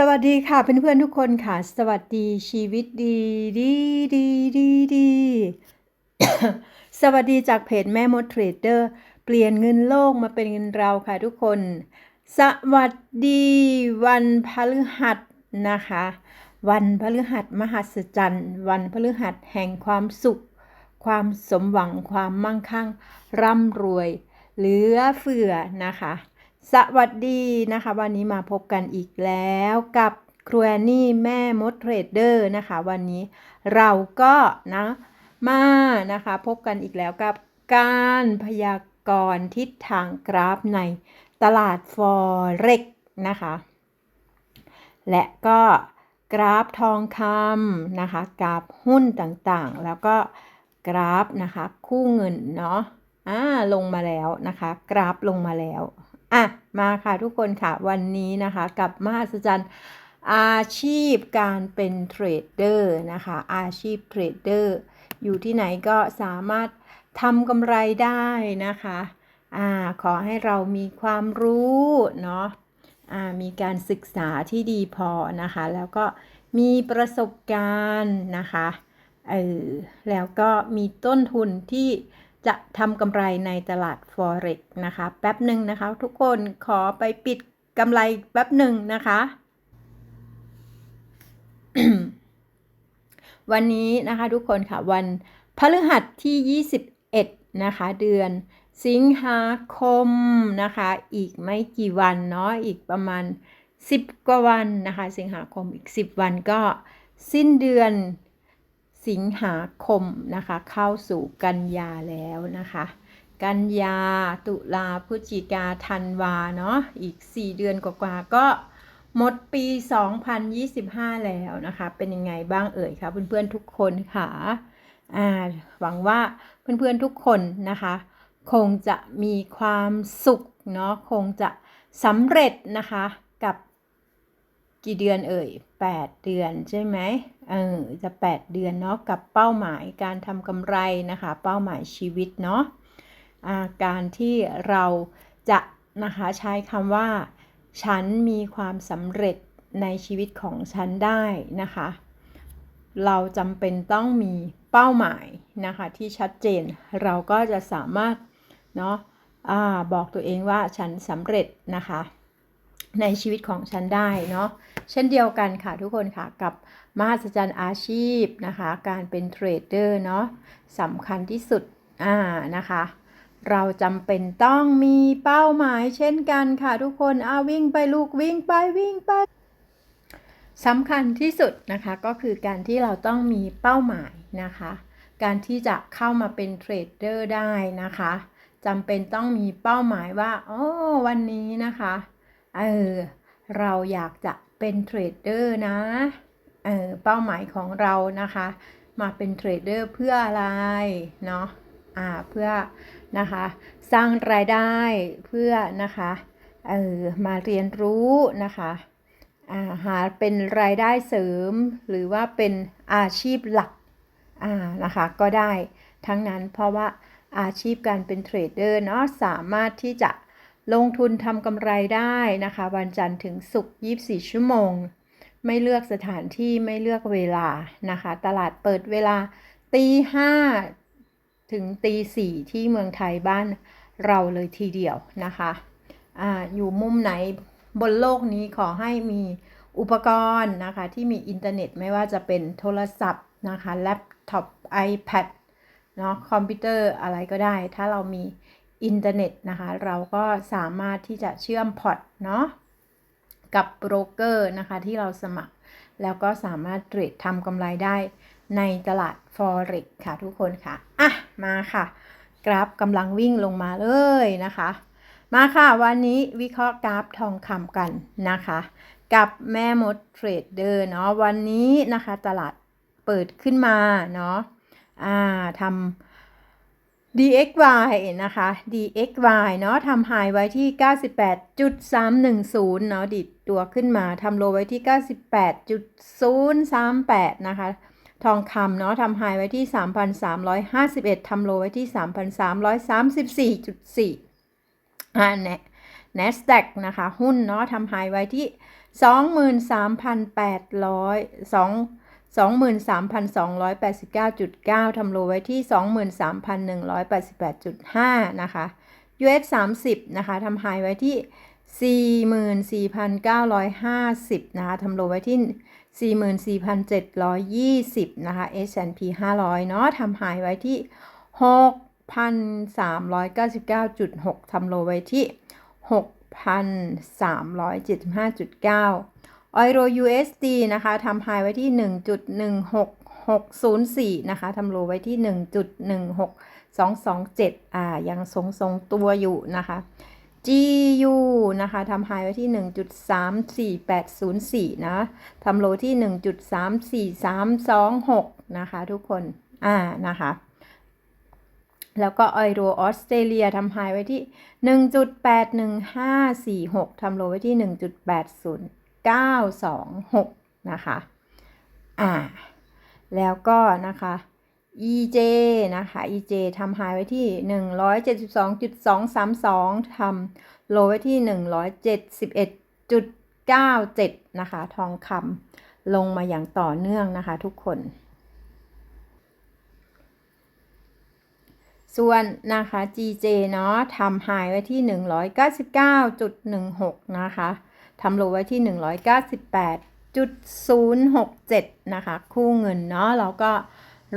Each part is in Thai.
สวัสดีค่ะเพื่อนๆทุกคนค่ะ สวัสดีชีวิตดีดีดีดีดีสวัสดีจากเพจแม่มดเทรดเดอร์ เปลี่ยนเงินโลกมาเป็นเงินเราค่ะทุกคน สวัสดีวันพฤหัสนะคะ วันพฤหัสมหัศจรรย์ วันพฤหัสแห่งความสุข ความสมหวังความมั่งคั่ง ร่ำรวย เหลือเฟือนะคะ สวัสดีนะคะ วันนี้มาพบกันอีกแล้วกับครูแอนนี่แม่มดเทรดเดอร์นะคะ วันนี้เราก็นะมานะคะ พบกันอีกแล้วกับการพยากรณ์ทิศทางกราฟในตลาดฟอเร็กนะคะ และก็กราฟทองคำนะคะ กราฟหุ้นต่างๆ แล้วก็กราฟนะคะ คู่เงินเนาะอ่าลงมาแล้วนะคะ กราฟลงมาแล้ว อะมาค่ะทุกคนค่ะวันนี้นะคะกับมหัศจรรย์อาชีพการเป็นเทรดเดอร์นะคะอาชีพเทรดเดอร์อยู่ที่ไหนก็สามารถทำกำไรได้นะคะอ่าขอให้เรามีความรู้เนาะอ่ามีการศึกษาที่ดีพอนะคะ แล้วก็มีประสบการณ์นะคะเออแล้วก็มีต้นทุนที่ จะทำกำไรในตลาด Forex นะคะ แป๊บหนึ่งนะคะ ทุกคนขอไปปิดกำไรแป๊บหนึ่งนะคะ วันนี้นะคะทุกคนค่ะ วันพฤหัสที่ 21 นะคะ เดือนสิงหาคมนะคะ อีกไม่กี่วันเนาะอีกประมาณ 10 กว่าวันนะคะ สิงหาคมอีก 10 วันก็สิ้นเดือน สิงหาคมนะคะ เข้าสู่กันยาแล้วนะคะ กันยาตุลาพฤศจิกาธันวาเนาะอีก 4 เดือนกว่าๆก็หมดปี 2025 แล้วนะคะ เป็นยังไงบ้างเอ่ยคะเพื่อนๆทุกคนค่ะอ่าหวังว่าเพื่อนๆทุกคนนะคะ คงจะมีความสุขเนาะคงจะสำเร็จนะคะกับกี่เดือนเอ่ย 8 เดือนใช่ไหมเออจะ 8 เดือนเนาะกับเป้าหมายการทำกำไรนะคะ เป้าหมายชีวิตเนาะาการที่เราจะนะคะใช้คำว่า ฉันมีความสำเร็จในชีวิตของฉันได้นะคะ เราจำเป็นต้องมีเป้าหมายนะคะที่ชัดเจนเราก็จะสามารถเนาะอะบอกตัวเองว่าฉันสำเร็จนะคะ ในชีวิตของฉันได้เนาะ เช่นเดียวกันค่ะทุกคนค่ะกับมหัศจรรย์อาชีพนะคะ การเป็นเทรดเดอร์เนาะสำคัญที่สุดอ่านะคะเราจำเป็นต้องมีเป้าหมายเช่นกันค่ะทุกคนอาวิ่งไปลูกวิ่งไปวิ่งไปสำคัญที่สุดนะคะก็คือการที่เราต้องมีเป้าหมายนะคะ การที่จะเข้ามาเป็นเทรดเดอร์ได้นะคะจำเป็นต้องมีเป้าหมายว่าอ๋อวันนี้นะคะเออเราอยากจะ เป็นเทรดเดอร์นะเออเป้าหมายของเรานะคะ มาเป็นเทรดเดอร์เพื่ออะไรเนาะอ่าเพื่อนะคะสร้างรายได้เพื่อนะคะเออมาเรียนรู้นะคะอ่าหาเป็นรายได้เสริมหรือว่าเป็นอาชีพหลักอ่านะคะก็ได้ทั้งนั้นเพราะว่าอาชีพการเป็นเทรดเดอร์เนาะสามารถที่จะ ลงทุนทำกำไรได้นะคะ วันจันทร์ถึงศุกร์24 ชั่วโมง ไม่เลือกสถานที่ไม่เลือกเวลานะคะ ตลาดเปิดเวลาตีห้าถึงตีสี่ที่เมืองไทยบ้านเราเลยทีเดียวนะคะออยู่มุมไหนบนโลกนี้ขอให้มีอุปกรณ์นะคะ ที่มีอินเทอร์เน็ตไม่ว่าจะเป็นโทรศัพท์นะคะ แล็ปท็อป iPad เนาะคอมพิวเตอร์อะไรก็ได้ ถ้าเรามี อินเทอร์เน็ตนะคะ เราก็สามารถที่จะเชื่อมพอร์ตเนาะกับโบรกเกอร์นะคะที่เราสมัคร แล้วก็สามารถเทรดทำกำไรได้ในตลาด Forex ค่ะทุกคนค่ะ อะ มาค่ะ กราฟกำลังวิ่งลงมาเลยนะคะ มาค่ะวันนี้วิเคราะห์กราฟทองคำกันนะคะ กับแม่มดเทรดเดอร์เนาะวันนี้นะคะตลาดเปิดขึ้นมาเนาะอ่าทำ DXY นะคะ DXY เนาะทำไฮไว้ที่ 98.310 เนาะดิดตัวขึ้นมาทำโลไว้ที่ 98.038 นะคะ ทองคำเนาะทำไฮไว้ที่ 3,351 ทำโลไว้ที่ 3,334.4อ่าแน NASDAQ นะคะ หุ้นเนาะทำไฮไว้ที่ 23,800 23,289.9 ทำโลไว้ที่ 23,188.5 นะคะ US 30 นะคะทำไฮไว้ที่ 44,950 นะคะทำโลไว้ที่ 44,720 นะคะ S&P 500 เนาะทำไฮไว้ที่ 6,399.6 ทำโลไว้ที่ 6,375.9 ออยโร USD นะคะทำไฮไว้ที่ 1.16604 นะคะทำโลไว้ที่ 1.16227 อ่า ยังทรงทรงตัวอยู่นะคะ GU นะคะทำไฮไว้ที่ 1.34804 นะทำโลที่ 1.34326 นะคะ ทุกคน อ่า นะคะแล้วก็ออยโรออสเตรเลียทำไฮไว้ที่ 1.81546ทำโลไว้ที่ 1.80 926 นะคะ อ่า แล้วก็นะคะ EJ นะคะ EJ ทำไฮไว้ที่ 172.232ทำโลไว้ที่ 171.97 นะคะ ทองคำลงมาอย่างต่อเนื่องนะคะทุกคน ส่วนนะคะ GJ เนาะทำไฮไว้ที่ 199.16 นะคะ ทำโลไว้ที่ 198.067 นะคะ คู่เงินเนาะแล้วก็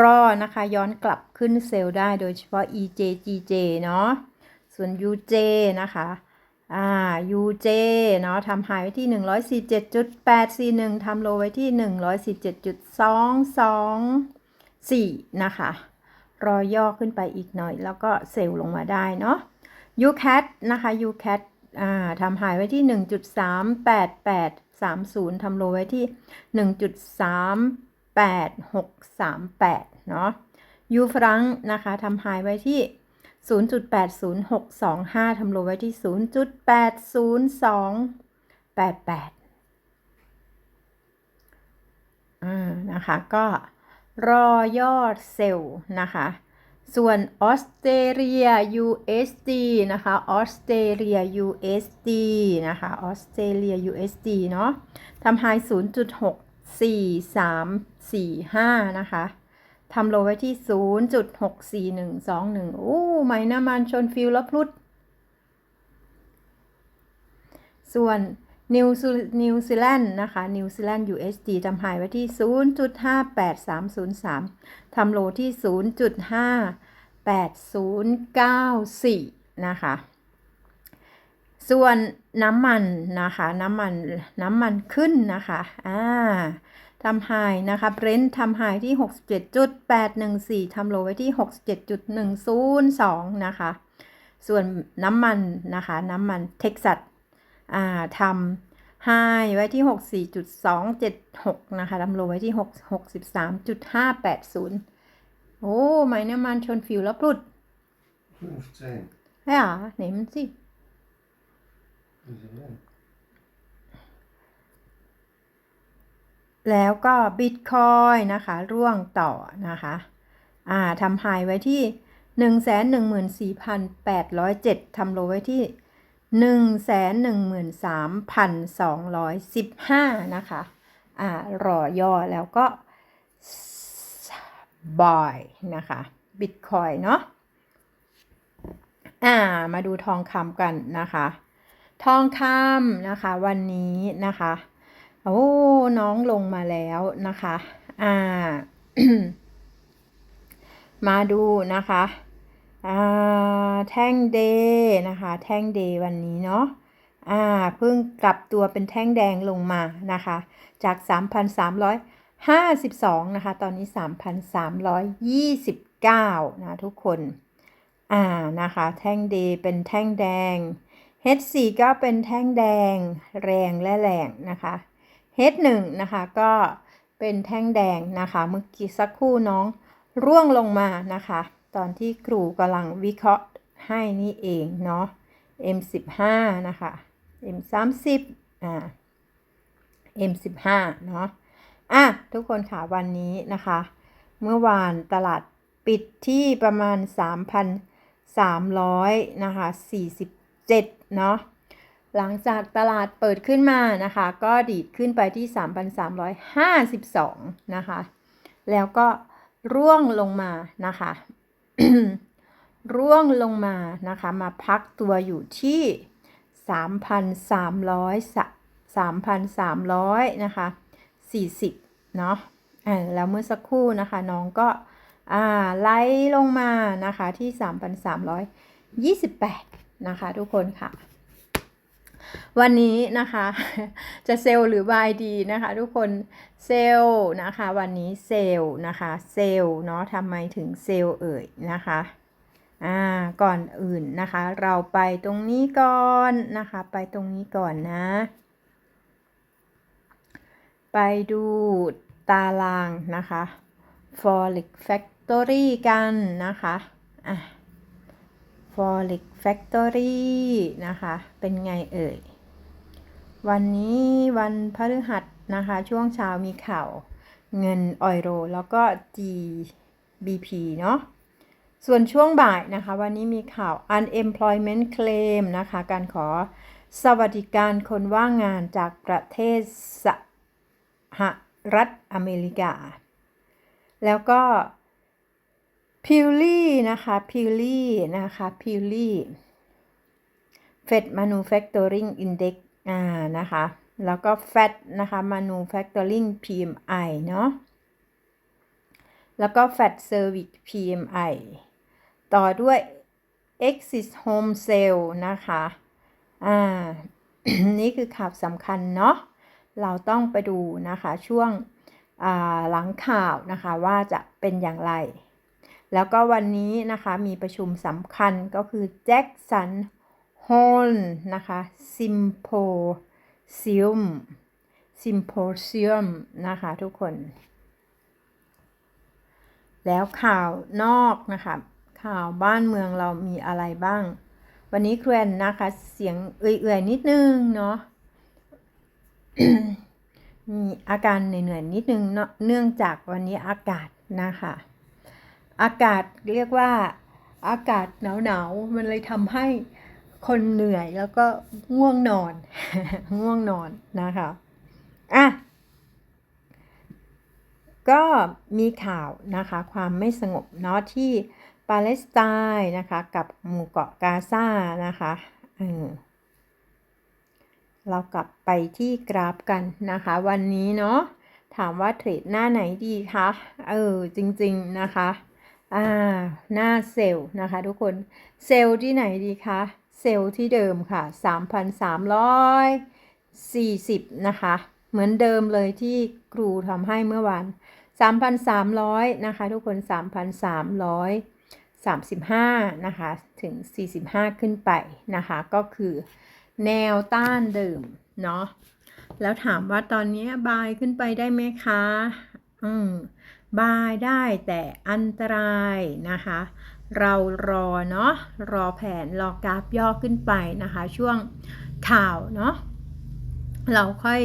รอนะคะย้อนกลับขึ้นเซลล์ได้โดยเฉพาะ EJ GJ เนาะส่วน UJ นะคะอ่า UJ เนาะทำไฮไว้ที่ 147.841ทำโลไว้ที่ 147.224 นะคะ รอย่อขึ้นไปอีกหน่อย แล้วก็เซลล์ลงมาได้เนาะ UCAT นะคะ UCAT ทำไฮไว้ที่ 1.38830 ทำโลไว้ที่ 1.38638 เนาะยูฟรังนะคะทำไฮไว้ที่ 0.80625 ทำโลไว้ที่ 0.80288อ่านะคะ ก็รอยอดเซลล์นะคะ ส่วนออสเตรเลีย USD นะคะออสเตรเลีย USD นะคะออสเตรเลีย USD เนาะทำไฮ0.64345 นะคะทำโลไว้ที่ 0.64121 โอ้ไมน้ำมันชนฟิลแล้วพลุด ส่วนนิวซีนิวซีแลนด์นะคะนิวซีแลนด์ USD ทำไฮไว้ที่ 0.58303 ทำโลที่ 0.5 8094 นะคะ ส่วนน้ำมันนะคะ น้ำมันน้ำมันขึ้นนะคะอ่าทำไฮนะคะเบรนท์ทำไฮที่ 67.814ทำโลไว้ที่ 67.102 นะคะ ส่วนน้ำมันนะคะ น้ำมันเท็กซัสอ่าทำไฮไว้ที่ 64.276 นะคะทำโลไว้ที่ 6 63.580 โอ้ไม่น้ำมันชนฟิวแล้วปลุด 15. อ่าไหนมันสิ Is it then? แล้วก็บิตคอยนะคะ ร่วงต่อนะคะ อ่าทำไฮไว้ที่ 114,807ทำโลไว้ที่ 113,215 นะคะ อ่ารอย่อแล้วก็ บอยนะคะบิตคอยเนาะอ่า มาดูทองคำกันนะคะ ทองคำนะคะ วันนี้นะคะ โอ้ น้องลงมาแล้วนะคะ อ่า มาดูนะคะอ่าแท่งเดย์นะคะ แท่งเดย์วันนี้เนาะอ่าเพิ่งกลับตัวเป็นแท่งแดงลงมานะคะ จาก 52 นะคะ ตอนนี้ 3,329 นะทุกคน อ่า นะคะ แท่งเดย์เป็นแท่งแดง H4 ก็เป็นแท่งแดง แรงและแรงนะคะ H1 นะคะก็เป็นแท่งแดงนะคะ เมื่อกี้สักครู่น้องร่วงลงมานะคะ ตอนที่ครูกำลังวิเคราะห์ให้นี่เองเนาะ M15 นะคะ M30 อ่า M15 เนาะ อะทุกคนค่ะวันนี้นะคะ เมื่อวานตลาดปิดที่ประมาณ 3,300นะคะ47 เนาะหลังจากตลาดเปิดขึ้นมานะคะ ก็ดีดขึ้นไปที่ 3,352 นะคะ แล้วก็ร่วงลงมานะคะ ร่วงลงมานะคะ มาพักตัวอยู่ที่ 3,300 3,300นะคะ40 เนาะอ่าแล้วเมื่อสักครู่นะคะ น้องก็อ่าไล่ลงมานะคะที่ 3,328 นะคะ ทุกคนค่ะ วันนี้นะคะ จะเซลล์หรือวายดีนะคะ ทุกคนเซลล์นะคะ วันนี้เซลล์นะคะเซลล์เนาะทำไมถึงเซลล์เอ่ยนะคะอ่าก่อนอื่นนะคะ เราไปตรงนี้ก่อนนะคะ ไปตรงนี้ก่อนนะ ไปดูตารางนะคะ Forex Factory กันนะคะอะ Forex Factory นะคะ เป็นไงเอ่ย วันนี้วันพฤหัสนะคะ ช่วงเช้ามีข่าวเงินออยโร แล้วก็ GBP เนาะส่วนช่วงบ่ายนะคะ วันนี้มีข่าว unemployment claim นะคะ การขอสวัสดิการคนว่างงานจากประเทศสห รัฐอเมริกา แล้วก็พิวลี่นะคะพิวลี่นะคะพิวลี่เฟด manufacturing index อ่านะคะ แล้วก็ FAT นะคะ manufacturing PMI เนาะแล้วก็ FAT service PMI ต่อด้วย exit home sale นะคะ อ่า นี่คือข่าวสำคัญเนาะ เราต้องไปดูนะคะ ช่วงหลังข่าวนะคะว่าจะเป็นอย่างไร แล้วก็วันนี้นะคะมีประชุมสำคัญก็คือแจ็คสันฮอลนะคะซิมโพซิมซิมโพเซิมนะคะทุกคน แล้วข่าวนอกนะคะข่าวบ้านเมืองเรามีอะไรบ้าง วันนี้ครวนนะคะเสียงเอื่อยๆนิดนึงเนาะ มีอาการเหนื่อยๆนิดนึงเนาะเนื่องจากวันนี้อากาศนะคะ อากาศเรียกว่าอากาศหนาวๆมันเลยทำให้คนเหนื่อยแล้วก็ง่วงนอนง่วงนอนนะคะอะก็มีข่าวนะคะความไม่สงบเนาะที่ปาเลสไตน์นะคะกับหมู่เกาะกาซานะคะ เรากลับไปที่กราฟกันนะคะ วันนี้เนาะถามว่าเทรดหน้าไหนดีคะเออจริงๆนะคะอ่าหน้าเซลล์นะคะทุกคนเซลล์ที่ไหนดีคะเซลล์ที่เดิมค่ะ 3,340 นะคะ เหมือนเดิมเลยที่ครูทำให้เมื่อวาน3,300 นะคะ ทุกคน 3,335 นะคะ ถึง 45 ขึ้นไปนะคะ ก็คือ แนวต้านเดิมเนาะแล้วถามว่าตอนนี้บายขึ้นไปได้ไหมคะ อืม บายได้แต่อันตรายนะคะ เรารอเนาะ รอแผนรอกราฟย่อขึ้นไปนะคะ ช่วงข่าวเนาะ เราค่อย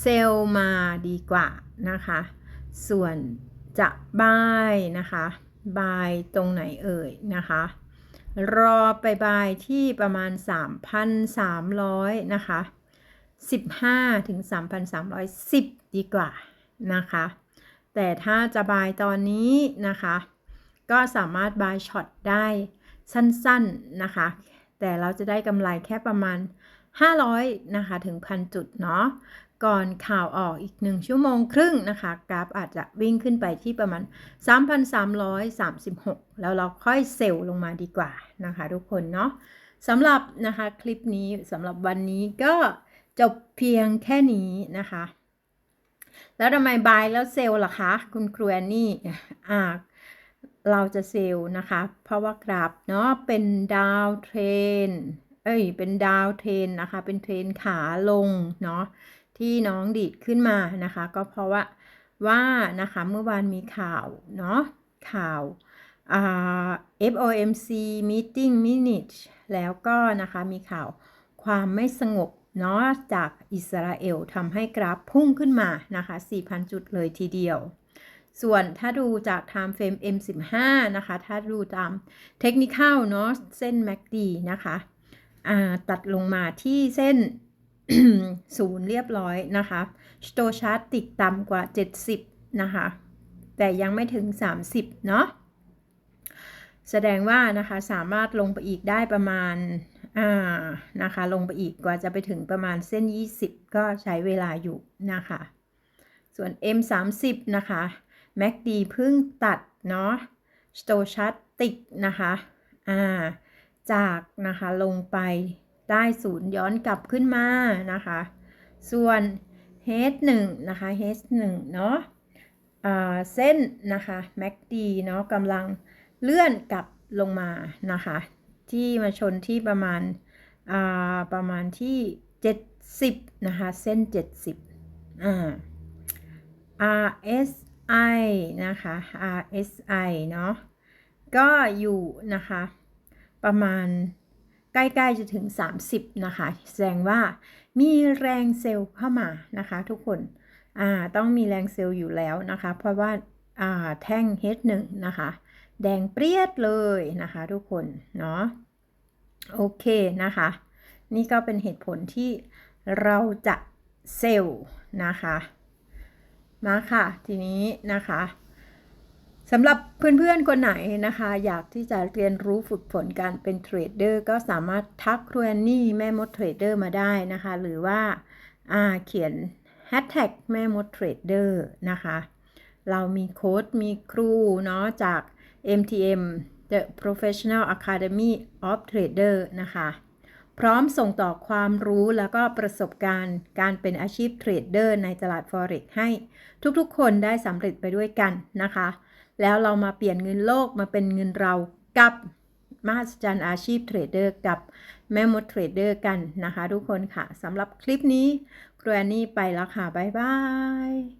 เซลล์มาดีกว่านะคะ ส่วนจะบายนะคะ บายตรงไหนเอ่ยนะคะ รอไปบายที่ประมาณ 3,300 นะคะ 15 ถึง 3,310 ดีกว่านะคะ แต่ถ้าจะบายตอนนี้นะคะ ก็สามารถบายช็อตได้สั้นๆนะคะ แต่เราจะได้กำไรแค่ประมาณ 500 นะคะ ถึง1,000จุดเนาะ ก่อนข่าวออกอีก 1 ชั่วโมงครึ่งนะคะ กราฟอาจจะวิ่งขึ้นไปที่ประมาณ 3,336 แล้วเราค่อยเซลล์ลงมาดีกว่านะคะ ทุกคนเนาะสำหรับนะคะคลิปนี้สำหรับวันนี้ก็จบเพียงแค่นี้นะคะ แล้วทำไมบายแล้วเซลล์ล่ะคะ คุณครูแอนนี่อ่าเราจะเซลล์นะคะ เพราะว่ากราฟเนาะเป็นดาวเทรนเอ้ยเป็นดาวเทรนนะคะ เป็นเทรนขาลงเนาะ ที่น้องดีดขึ้นมานะคะ ก็เพราะว่าว่านะคะเมื่อวานมีข่าวเนาะข่าว FOMC meeting minute แล้วก็นะคะมีข่าวความไม่สงบเนาะจากอิสราเอลทำให้กราฟพุ่งขึ้นมานะคะ 4,000 จุดเลยทีเดียว ส่วนถ้าดูจาก time frame M15 นะคะ ถ้าดูตามเทคนิคเนาะเส้น MACD นะคะ ตัดลงมาที่เส้น ศูนย์เรียบร้อยนะคะสโตชาร์ตติดต่ำกว่า 70 นะคะ แต่ยังไม่ถึง 30 เนาะแสดงว่านะคะสามารถลงไปอีกได้ประมาณอ่านะคะลงไปอีกกว่าจะไปถึงประมาณเส้น 20 ก็ใช้เวลาอยู่นะคะ ส่วน M30 นะคะ MACD เพิ่งตัดเนาะ s t o c h a s t i c นะคะอ่าจากนะคะลงไป ใต้ศูนย์ย้อนกลับขึ้นมานะคะ ส่วน H1 นะคะ H1 เนาะเส้นนะคะ MACD เนาะกำลังเลื่อนกลับลงมานะคะ ที่มาชนที่ประมาณอ่าประมาณที่ 70 นะคะ เส้น 70อ่า RSI นะคะ RSI เนาะก็อยู่นะคะ ประมาณ ใกล้ๆจะถึง 30 นะคะ แสดงว่ามีแรงเซลล์เข้ามานะคะ ทุกคนอ่าต้องมีแรงเซลล์อยู่แล้วนะคะ เพราะว่าอ่าแท่ง H1 นะคะ แดงเปรี้ยดเลยนะคะทุกคน เนาะโอเคนะคะ นี่ก็เป็นเหตุผลที่เราจะเซลล์นะคะ มาค่ะ ทีนี้นะคะ สำหรับเพื่อนๆ คนไหนนะคะ อยากที่จะเรียนรู้ฝึกฝนการเป็นเทรดเดอร์ก็สามารถทักครูแอนนี่แม่มดเทรดเดอร์มาได้นะคะ หรือว่าาเขียนแฮชแท็กแม่มดเทรดเดอร์นะคะ เรามีโค้ดมีครูเนาะจาก MTM The Professional Academy of Trader นะคะ พร้อมส่งต่อความรู้แล้วก็ประสบการณ์การเป็นอาชีพเทรดเดอร์ในตลาด Forex ให้ทุกๆ คนได้สำเร็จไปด้วยกันนะคะ แล้วเรามาเปลี่ยนเงินโลกมาเป็นเงินเรากับมหัศจรรย์อาชีพเทรดเดอร์กับแม่มดเทรดเดอร์กันนะคะทุกคนค่ะสำหรับคลิปนี้ครูแอนนี่ไปแล้วค่ะ บ๊ายบาย